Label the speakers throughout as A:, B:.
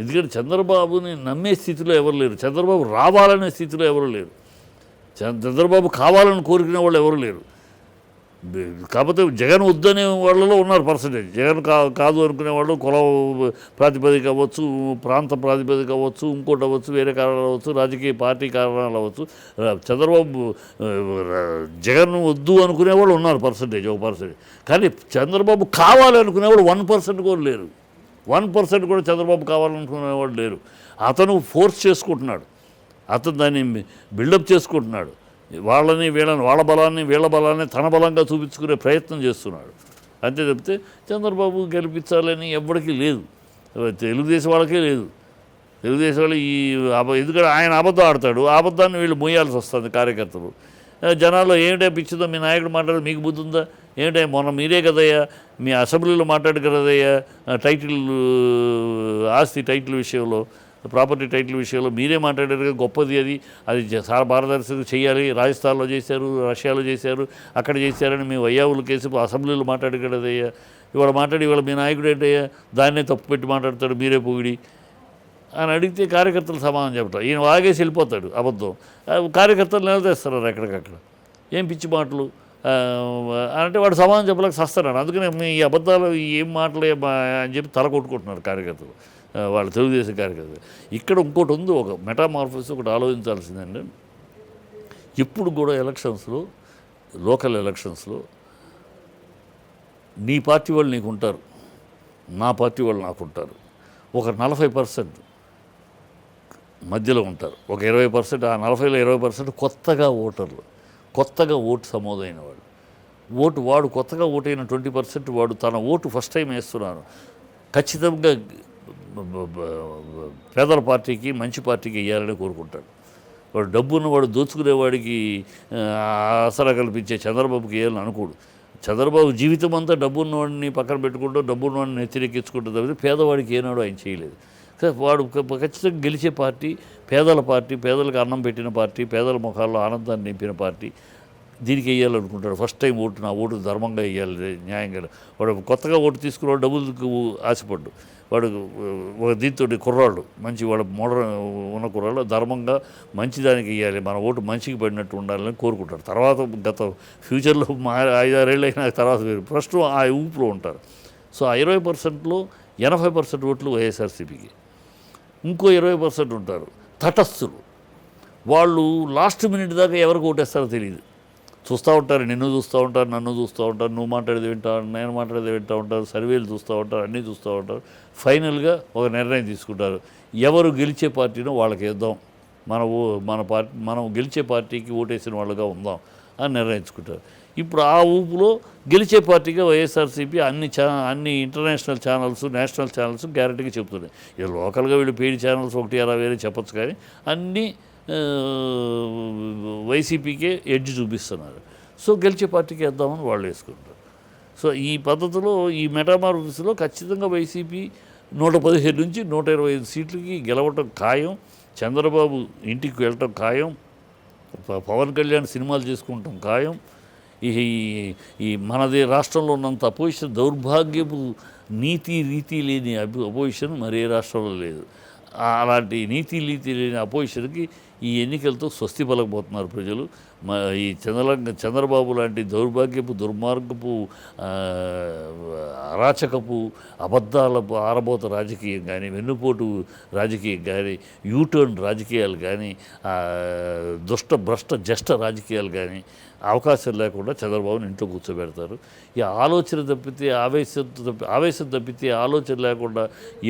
A: ఎందుకంటే చంద్రబాబుని నమ్మే స్థితిలో ఎవరు లేరు. చంద్రబాబు రావాలనే స్థితిలో ఎవరు లేరు. చంద్ర- చంద్రబాబు కావాలని కోరుకునే వాళ్ళు ఎవరు లేరు. కాకపోతే జగన్ వద్దనే వాళ్ళలో ఉన్నారు పర్సంటేజ్. జగన్ కా కాదు అనుకునే వాళ్ళు కుల ప్రాతిపదిక అవ్వచ్చు ప్రాంత ప్రాతిపదిక అవ్వచ్చు ఇంకోటి అవ్వచ్చు వేరే కారణాలు అవ్వచ్చు రాజకీయ పార్టీ కారణాలు అవ్వచ్చు. చంద్రబాబు జగన్ వద్దు అనుకునే వాళ్ళు ఉన్నారు పర్సంటేజ్ ఒక పర్సంటేజ్. కానీ చంద్రబాబు కావాలి వాళ్ళు వన్ పర్సెంట్ కూడా లేరు. వన్ పర్సెంట్ కూడా చంద్రబాబు కావాలనుకునేవాడు లేరు. అతను ఫోర్స్ చేసుకుంటున్నాడు. అతను దాన్ని బిల్డప్ చేసుకుంటున్నాడు. వాళ్ళని వీళ్ళని వాళ్ళ బలాన్ని వీళ్ళ బలాన్ని తన బలంగా చూపించుకునే ప్రయత్నం చేస్తున్నాడు. అంతే తప్పితే చంద్రబాబు గెలిపించాలని ఎవ్వడికి లేదు. తెలుగుదేశం వాళ్ళకే లేదు. తెలుగుదేశం వాళ్ళు ఈ అబ ఎందుకంటే ఆయన అబద్ధం ఆడతాడు. అబద్ధాన్ని వీళ్ళు మోయాల్సి వస్తుంది కార్యకర్తలు. జనాల్లో ఏమిటా పిచ్చిదో మీ నాయకుడు మాట్లాడు మీకు బుద్ధి ఉందా? ఏమిటా మొన్న మీరే కదయ్యా మీ అసెంబ్లీలో మాట్లాడు కదయ్యా టైటిల్ ఆస్తి టైటిల్ విషయంలో ప్రాపర్టీ టైటిల్ విషయంలో మీరే మాట్లాడారు కదా, గొప్పది అది. అది చాలా పారదర్శకం పారదర్శక చేయాలి రాజస్థాన్లో చేశారు రష్యాలో చేశారు అక్కడ చేశారని మేము వయ్యావులు కేసు అసెంబ్లీలో మాట్లాడు కదయ్యా ఇవాళ మాట్లాడి ఇవాళ మీ నాయకుడు ఏంటయ్యా దాన్నే తప్పు పెట్టి మాట్లాడతాడు మీరే పొగిడి అని అడిగితే కార్యకర్తలు సమాధానం చెప్తారు ఈయన వాగేసి వెళ్ళిపోతాడు అబద్ధం. కార్యకర్తలు నిలదీస్తారు ఎక్కడికక్కడ ఏం పిచ్చి మాటలు? అంటే వాడు సమాధానం చెప్పలేక సస్తున్నాడు అందుకనే మీ ఈ అబద్ధాలు ఏం మాటలే మా- అని చెప్పి తల కొట్టుకుంటున్నారు కార్యకర్తలు. వాళ్ళు తెలుగుదేశం కార్యకర్తలు. ఇక్కడ ఇంకోటి ఉంది ఒక మెటామార్ఫోస్ ఒకటి ఆలోచించాల్సిందండి. ఇప్పుడు కూడా ఎలక్షన్స్లో లోకల్ ఎలక్షన్స్లో నీ పార్టీ వాళ్ళు నీకు ఉంటారు. నా పార్టీ వాళ్ళు నాకు ఉంటారు. ఒక నలభై పర్సెంట్ మధ్యలో ఉంటారు. ఒక ఇరవై పర్సెంట్ ఆ నలభైలో ఇరవై పర్సెంట్ కొత్తగా ఓటర్లు. కొత్తగా ఓటు సమోదైన వాడు. ఓటు వాడు కొత్తగా ఓటైన ట్వంటీ పర్సెంట్ వాడు తన ఓటు ఫస్ట్ టైం వేస్తున్నాను ఖచ్చితంగా పేదల పార్టీకి మంచి పార్టీకి వేయాలని కోరుకుంటాడు. వాడు డబ్బును వాడు దోచుకునేవాడికి ఆసరా కల్పించే చంద్రబాబుకి వేయాలని అనుకోడు. చంద్రబాబు జీవితం అంతా డబ్బున్నవాడిని పక్కన పెట్టుకుంటూ డబ్బున్నవాడిని నెత్తిరెక్కించుకుంటూ తప్పితే పేదవాడికి ఏనాడు ఆయన చేయలేదు. వాడు ఖచ్చితంగా గెలిచే పార్టీ పేదల పార్టీ పేదలకు అన్నం పెట్టిన పార్టీ పేదల ముఖాల్లో ఆనందాన్ని నింపిన పార్టీ దీనికి వేయాలనుకుంటాడు ఫస్ట్ టైం ఓటు నా ఓటు ధర్మంగా వేయాలి న్యాయంగా. వాడు కొత్తగా ఓటు తీసుకున్నాడు డబ్బులకు ఆశపడ్డు. వాడు ఒక దీంతో కుర్రాళ్ళు మంచి వాడు మోడర్న్ ఉన్న కుర్రాళ్ళు ధర్మంగా మంచి దానికి ఇవ్వాలి మన ఓటు మంచికి పడినట్టు ఉండాలని కోరుకుంటారు. తర్వాత గత ఫ్యూచర్లో మా ఐదారేళ్ళు అయిన తర్వాత వేరు. ప్రస్తుతం ఆ ఊపులో ఉంటారు. సో ఆ ఇరవై పర్సెంట్లో ఎనభై పర్సెంట్ ఓట్లు వైఎస్ఆర్సీపీకి. ఇంకో ఇరవై పర్సెంట్ ఉంటారు తటస్థులు. వాళ్ళు లాస్ట్ మినిట్ దాకా ఎవరికి ఓటేస్తారో తెలియదు చూస్తూ ఉంటారు నిన్ను చూస్తూ ఉంటారు నన్ను చూస్తూ ఉంటారు నువ్వు మాట్లాడేది వింటారు నేను మాట్లాడేది వింటూ ఉంటారు సర్వేలు చూస్తూ ఉంటారు అన్నీ చూస్తూ ఉంటారు. ఫైనల్గా ఒక నిర్ణయం తీసుకుంటారు. ఎవరు గెలిచే పార్టీనో వాళ్ళకి ఇద్దాం. మన ఓ మన పార్టీ మనం గెలిచే పార్టీకి ఓటేసిన వాళ్ళుగా ఉందాం అని నిర్ణయించుకుంటారు. ఇప్పుడు ఆ ఊపులో గెలిచే పార్టీగా వైఎస్ఆర్సీపీ అన్ని ఛా అన్ని ఇంటర్నేషనల్ ఛానల్స్ నేషనల్ ఛానల్స్ గ్యారెంటీగా చెప్తున్నాయి ఇది లోకల్గా వీళ్ళు పేడి ఛానల్స్ ఒకటి అలా వేరే చెప్పొచ్చు కానీ అన్నీ వైసీపీకే ఎడ్జ్ చూపిస్తున్నారు. సో గెలిచే పార్టీకి వేద్దామని వాళ్ళు వేసుకుంటారు. సో ఈ పద్ధతిలో ఈ మెటామార్ఫిస్లో ఖచ్చితంగా వైసీపీ నూట పదిహేను నుంచి నూట ఇరవై ఐదు సీట్లకి గెలవటం ఖాయం చంద్రబాబు ఇంటికి వెళ్ళటం ఖాయం ప- పవన్ కళ్యాణ్ సినిమాలు చేసుకుంటాం ఖాయం. ఈ ఈ మనది రాష్ట్రంలో ఉన్నంత అపోజిషన్ దౌర్భాగ్యపు నీతి రీతి లేని అపోజిషన్ మరే రాష్ట్రంలో లేదు. అలాంటి నీతి రీతి లేని అపోజిషన్కి ఈ ఎన్నికలతో స్వస్తి పలకపోతున్నారు ప్రజలు. ఈ చంద్ర చంద్రబాబు లాంటి దౌర్భాగ్యపు దుర్మార్గపు అరాచకపు అబద్ధాలపు ఆరబోత రాజకీయం కానీ వెన్నుపోటు రాజకీయం కానీ యూటర్న్ రాజకీయాలు కానీ దుష్ట భ్రష్ట జష్ట రాజకీయాలు కానీ అవకాశం లేకుండా చంద్రబాబుని ఇంట్లో కూర్చోబెడతారు. ఈ ఆలోచన తప్పితే ఆవేశం తప్పి ఆవేశం తప్పితే ఆలోచన లేకుండా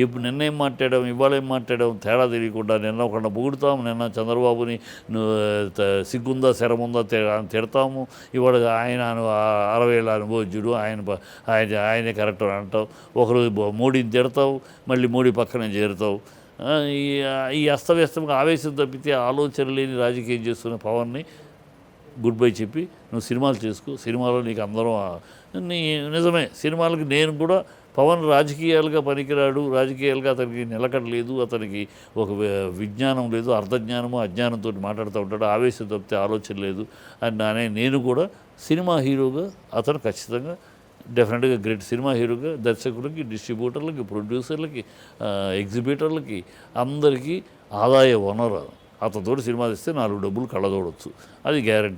A: ఇప్పుడు నిన్న ఏం మాట్లాడాం ఇవాళ ఏం మాట్లాడాం తేడా తెలియకుండా నిన్న ఒకళ్ళ పొగుడుతాము నిన్న చంద్రబాబుని సిగ్గుందా శరముందా తిడతాము. ఇవాళ ఆయన అరవై ఏళ్ళ అనుభవజ్యుడు ఆయన ఆయన ఆయనే కరెక్ట్ అని అంటావు ఒకరోజు మోడీని తిడతావు మళ్ళీ మోడీ పక్కనే చేరుతావు. ఈ ఈ అస్తవ్యస్తంగా ఆవేశం తప్పితే ఆలోచన లేని రాజకీయం చేస్తున్న పవన్ని గుడ్ బై చెప్పి నువ్వు సినిమాలు చేసుకో సినిమాలో నీకు అందరం నీ నిజమే సినిమాలకి నేను కూడా పవన్ రాజకీయాలుగా పనికిరాడు రాజకీయాలుగా అతనికి నిలకడ లేదు అతనికి ఒక విజ్ఞానం లేదు అర్ధజ్ఞానము అజ్ఞానంతో మాట్లాడుతూ ఉంటాడు ఆవేశం తప్పితే ఆలోచన లేదు అని అనే నేను కూడా సినిమా హీరోగా అతను ఖచ్చితంగా డెఫినెట్గా గ్రేట్ సినిమా హీరోగా దర్శకులకి డిస్ట్రిబ్యూటర్లకి ప్రొడ్యూసర్లకి ఎగ్జిబిటర్లకి అందరికీ ఆదాయ వనరు అతనితోటి సినిమా తీస్తే నాలుగు డబ్బులు కళ్ళదోడవచ్చు అది గ్యారంటీ.